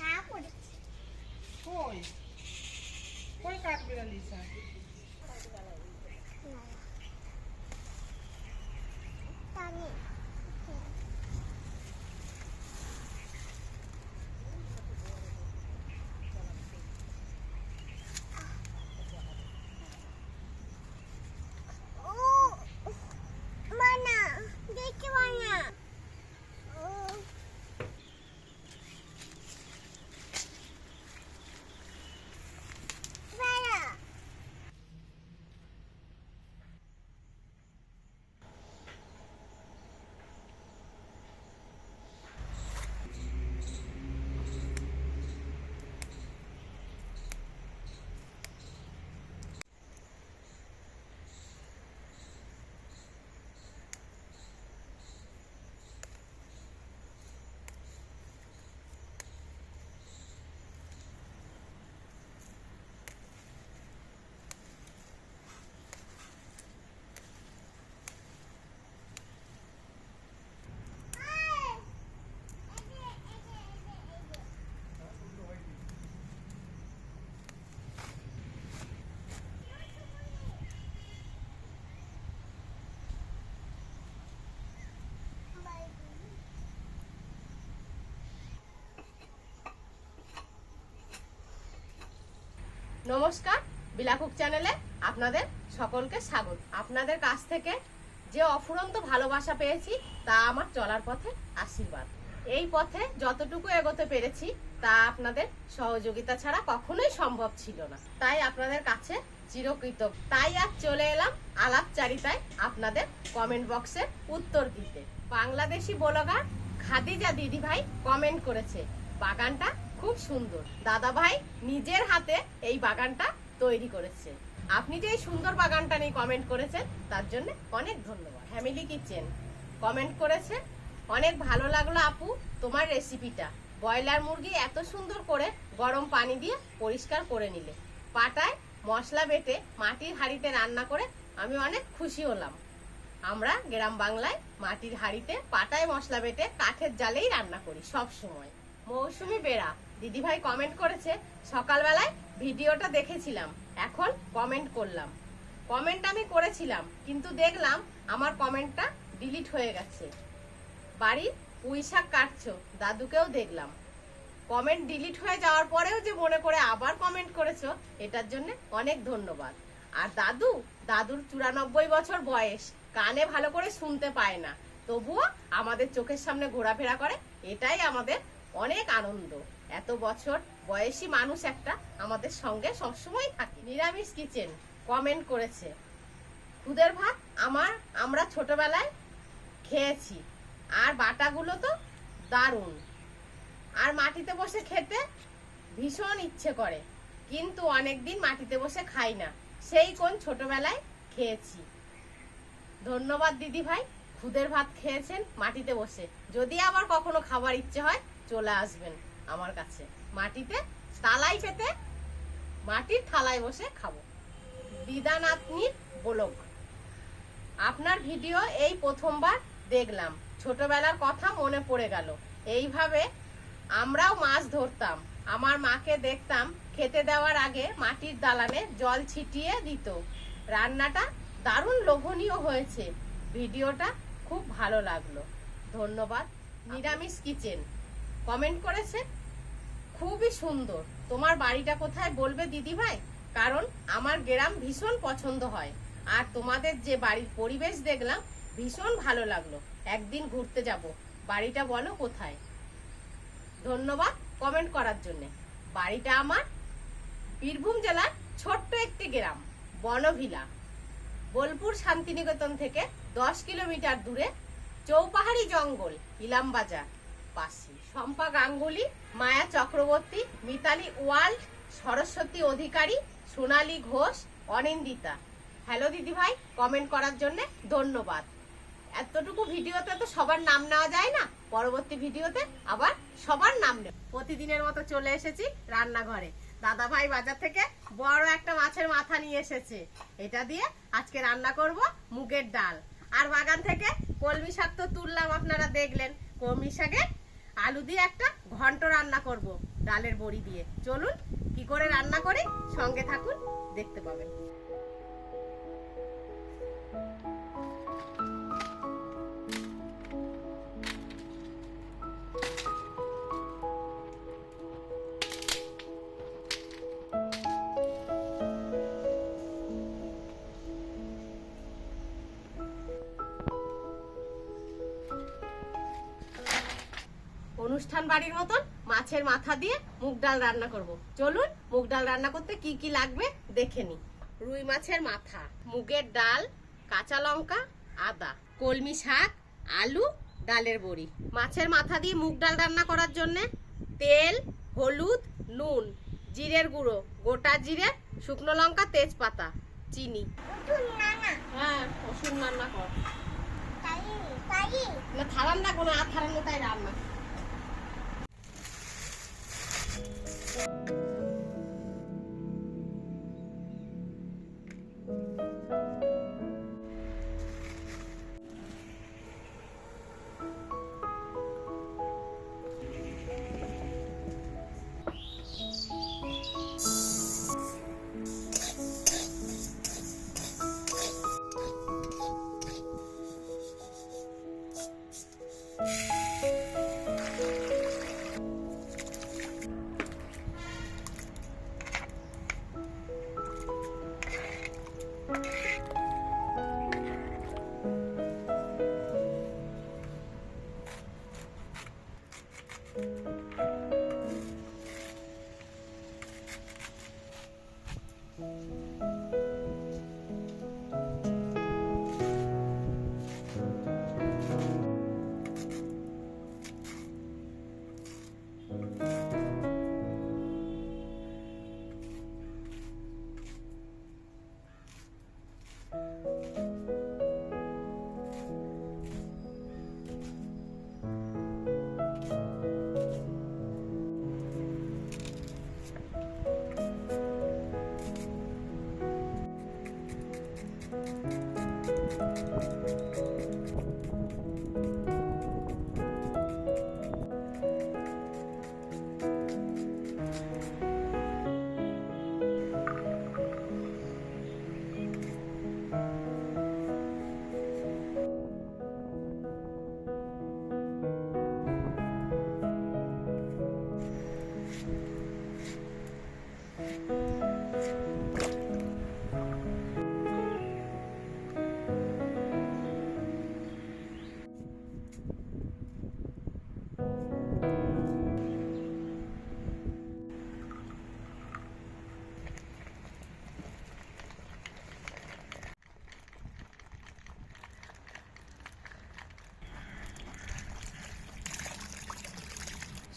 ছা করেছি কই কই কাঠবিড়ালি চা তানি নমস্কার, বিলাকুক চ্যানেলে আপনাদের সকলকে স্বাগত। আপনাদের কাছ থেকে যে অফুরন্ত ভালোবাসা পেয়েছি, তা আমার চলার পথে আশীর্বাদ। এই পথে যতটুকু এগোতে পেরেছি, তা আপনাদের সহযোগিতা ছাড়া কখনোই সম্ভব ছিল না। তাই আপনাদের কাছে চিরকৃত তাই আজ চলে এলাম আলাপচারিতায় আপনাদের কমেন্ট বক্সে উত্তর দিতে। বাংলাদেশি ব্লগার খাদিজা দিদিভাই কমেন্ট করেছে, বাগানটা খুব সুন্দর। দাদা ভাই নিজের হাতে এই বাগানটা তৈরি করেছে। আপনি যে এই সুন্দর বাগানটা নিয়ে কমেন্ট করেছেন, তার জন্য অনেক ধন্যবাদ। ফ্যামিলি কিচেন কমেন্ট করেছে, অনেক ভালো লাগল আপু তোমার রেসিপিটা ব্রয়লার মুরগি এত সুন্দর করে গরম পানি দিয়ে পরিষ্কার করে নিলে। পাটায় মশলা বেটে মাটির হাঁড়িতে রান্না করে আমি অনেক খুশি হলাম। আমরা গ্রাম বাংলায় মাটির হাঁড়িতে পাটায় মশলা বেটে কাঠের জালেই রান্না করি সব সময়। মৌসুমি বেড়া দিদিভাই কমেন্ট করেছে, সকালবেলায় ভিডিওটা দেখেছিলাম, এখন কমেন্ট করলাম। কমেন্ট আমি করেছিলাম, কিন্তু দেখলাম আমার কমেন্টটা ডিলিট হয়ে গেছে। বাড়ির পুঁই শাক কাটছো, দাদুকেও দেখলাম। কমেন্ট ডিলিট হয়ে যাওয়ার পরেও যে মনে করে আবার কমেন্ট করেছ, এটার জন্য অনেক ধন্যবাদ। আর দাদু, দাদুর চুরানব্বই বছর বয়স, কানে ভালো করে শুনতে পায় না। তবুও আমাদের চোখের সামনে ঘোরাফেরা করে, এটাই আমাদের অনেক আনন্দ। এত বছর বয়সী মানুষ একটা আমাদের সঙ্গে সবসময় থাকে। নিরামিষ কিচেন কমেন্ট করেছে। খুদের ভাত আমার, আমরা ছোটবেলায় খেয়েছি। আর বাটাগুলো তো দারুণ। আর মাটিতে বসে খেতে ভীষণ ইচ্ছে করে, কিন্তু অনেকদিন মাটিতে বসে খাই না। সেই কোন ছোটবেলায় খেয়েছি। ধন্যবাদ দিদি ভাই, খুদের ভাত খেয়েছেন মাটিতে বসে। যদি আবার কখনো খাবার ইচ্ছে হয়, চলে আসবেন। আমার কাছে। মাটিতে তালাই পেতে মাটির থালায় বসে খাব। দিদানাতনির ব্লগ আপনার ভিডিও এই প্রথমবার দেখলাম। ছোটবেলার কথা মনে পড়ে গেল। এইভাবে আমরাও মাছ ধরতাম। আমার মাকে দেখতাম খেতে দেওয়ার আগে মাটির দালানে জল ছিটিয়ে দিত। রান্নাটা দারুণ লোভনীয় হয়েছে। ভিডিওটা খুব ভালো লাগল। ধন্যবাদ। নিরামিষ কিচেন। কমেন্ট করেছে, খুবই সুন্দর। তোমার বাড়িটা কোথায় বলবে দিদি ভাই কারণ আমার গ্রাম ভীষণ পছন্দ হয়। আর তোমাদের যে বাড়ির পরিবেশ দেখলাম, ভীষণ ভালো লাগল। একদিন ঘুরতে যাব। বাড়িটা বলো কোথায়? ধন্যবাদ কমেন্ট করার জন্য। বাড়িটা আমার বীরভূম জেলার ছোট্ট একটি গ্রাম, বনভিলা। বোলপুর শান্তিনিকেতন থেকে দশ কিলোমিটার দূরে চৌপাহাড়ি জঙ্গল, ইলামবাজার পাশে। শম্পা গাঙ্গুলি, মায়া চক্রবর্তী, মিতালি ওয়ার্ল্ড সরস্বতী অধিকারী, সোনালী ঘোষ, অনিন্দিতা। হ্যালো দিদি ভাই কমেন্ট করার জন্য ধন্যবাদ। এতটুকু ভিডিওতে তো সবার নাম নেওয়া যায় না। পরবর্তী ভিডিওতে আবার সবার নাম নেব। প্রতিদিনের মতো চলে এসেছি রান্নাঘরে। দাদা ভাই বাজার থেকে বড় একটা মাছের মাথা নিয়ে এসেছে। এটা দিয়ে আজকে রান্না করব মুগের ডাল। আর বাগান থেকে কলমি শাক তো তুললাম, আপনারা দেখলেন। কলমি শাকে আলু দিয়ে একটা ঘন্ট রান্না করব, ডালের বড়ি দিয়ে। চলুন কি করে রান্না করি? সঙ্গে থাকুন, দেখতে পাবেন। বাড়ির মতন মাছের মাথা দিয়ে মুগ ডাল রান্না করব। চলুন মুগ ডাল রান্না করতে কি কি লাগবে দেখে নি। রুই মাছের মাথা মুগের ডাল কাঁচা লঙ্কা আদা কলমি শাক আলু ডালের বড়ি। মাছের মাথা দিয়ে মুগ ডাল রান্না করার জন্য তেল হলুদ নুন জিরের গুঁড়ো গোটা জিরে শুকনো লঙ্কা তেজপাতা চিনি। হ্যাঁ ওষুধ রান্না কর। থারান না কোনো আর থারানো তাই রান্না। you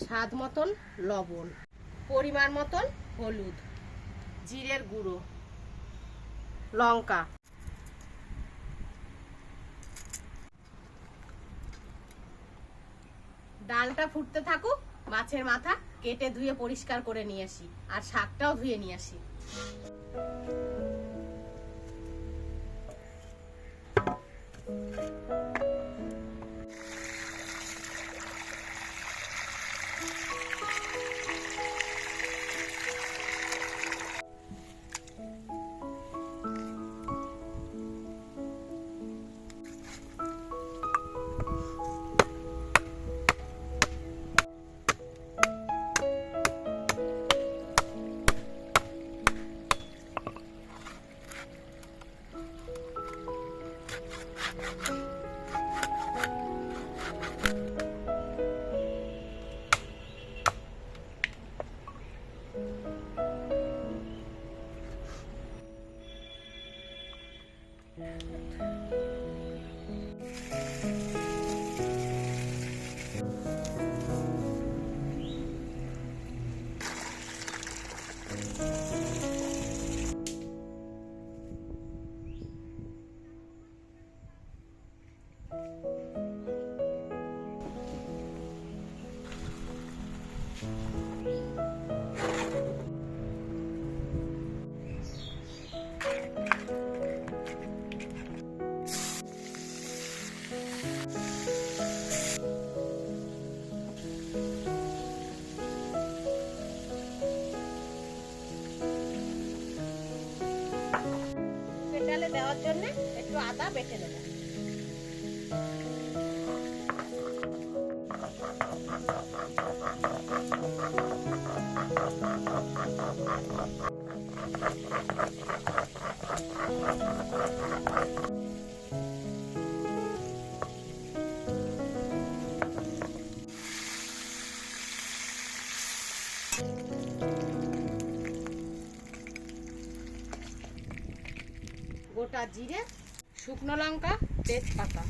স্বাদ মতন লবণ, পরিমাণ মতন হলুদ, জিরের গুঁড়ো, লঙ্কা ডালটা ফুটতে থাকুক, মাছের মাথা কেটে ধুয়ে পরিষ্কার করে নিয়ে আসি, আর শাকটাও ধুয়ে নিয়ে আসি আদা বেটে নেব। গোটা জিরে শুকনো লঙ্কা, তেজপাতা।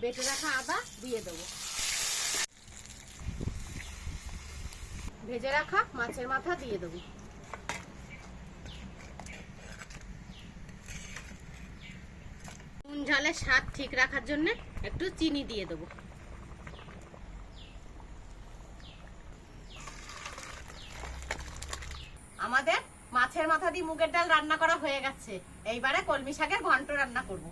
বেটে রাখা আদা, দিয়ে দেবো। ভেজে রাখা মাছের মাথা দিয়ে দেবো। নুন, ঝালের স্বাদ ঠিক রাখার জন্য একটু চিনি দিয়ে দেবো আমাদের মাছের মাথা দিয়ে মুগের ডাল রান্না করা হয়ে গেছে। এইবারে কলমি শাকের ঘন্ট রান্না করব।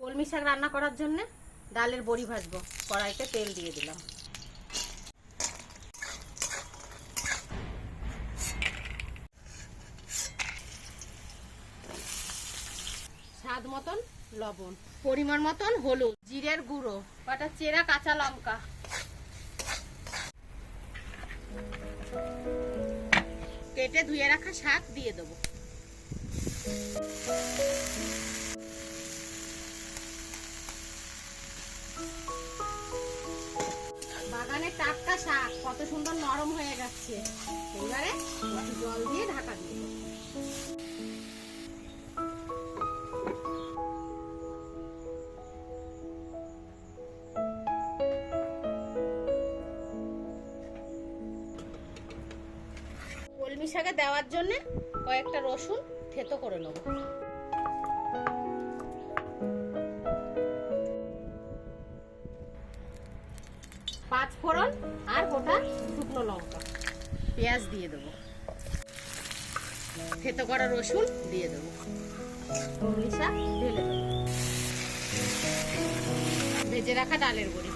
কলমি শাক রান্না করার জন্য ডালের বড়ি ভাজবো। কড়াইতে তেল দিয়ে দিলাম। স্বাদ মতন লবণ, পরিমাণ মতন হলুদ, জিরের গুঁড়ো, কটা চেরা কাঁচা লঙ্কা। কেটে ধুয়ে রাখা শাক দিয়ে দেবো। বাগানে টাটকা শাক, কত সুন্দর নরম হয়ে যাচ্ছে। এবারে জল দিয়ে ঢাকা দিয়ে শাকে দেওয়ার জন্য কয়েকটা রসুন থেতো করে নেব। পাঁচ ফোড়ন আর গোটা শুকনো লঙ্কা। পেঁয়াজ দিয়ে দেবো। থেতো করা রসুন দিয়ে দেবো। শাক ঢেলে দেবো। ভেজে রাখা ডালের বড়ি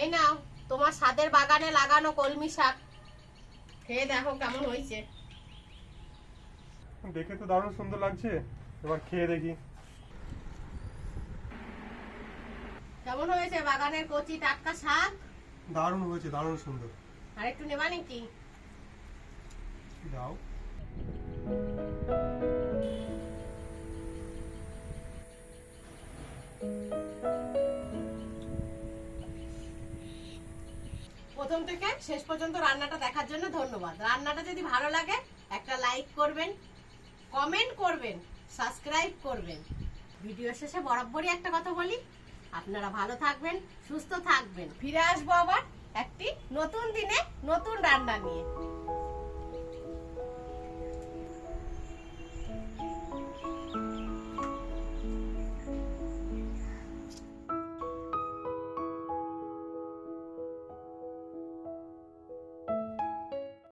এই নাও তোমার সাদের বাগানে লাগানো কলমি শাক। খেয়ে দেখো কেমন হয়েছে। দেখে তো দারুণ সুন্দর লাগছে। এবার খেয়ে দেখি। কেমন হয়েছে বাগানের কচি টাটকা শাক? দারুণ হয়েছে দারুণ সুন্দর। আর একটু নেবা নাকি? দাও। প্রথম থেকে শেষ পর্যন্ত রান্নাটা দেখার জন্য ধন্যবাদ। রান্নাটা যদি ভালো লাগে একটা লাইক করবেন কমেন্ট করবেন সাবস্ক্রাইব করবেন। ভিডিও শেষে বরাবরই একটা কথা বলি আপনারা ভালো থাকবেন সুস্থ থাকবেন। ফিরে আসব আবার একটি নতুন দিনে নতুন রান্না নিয়ে।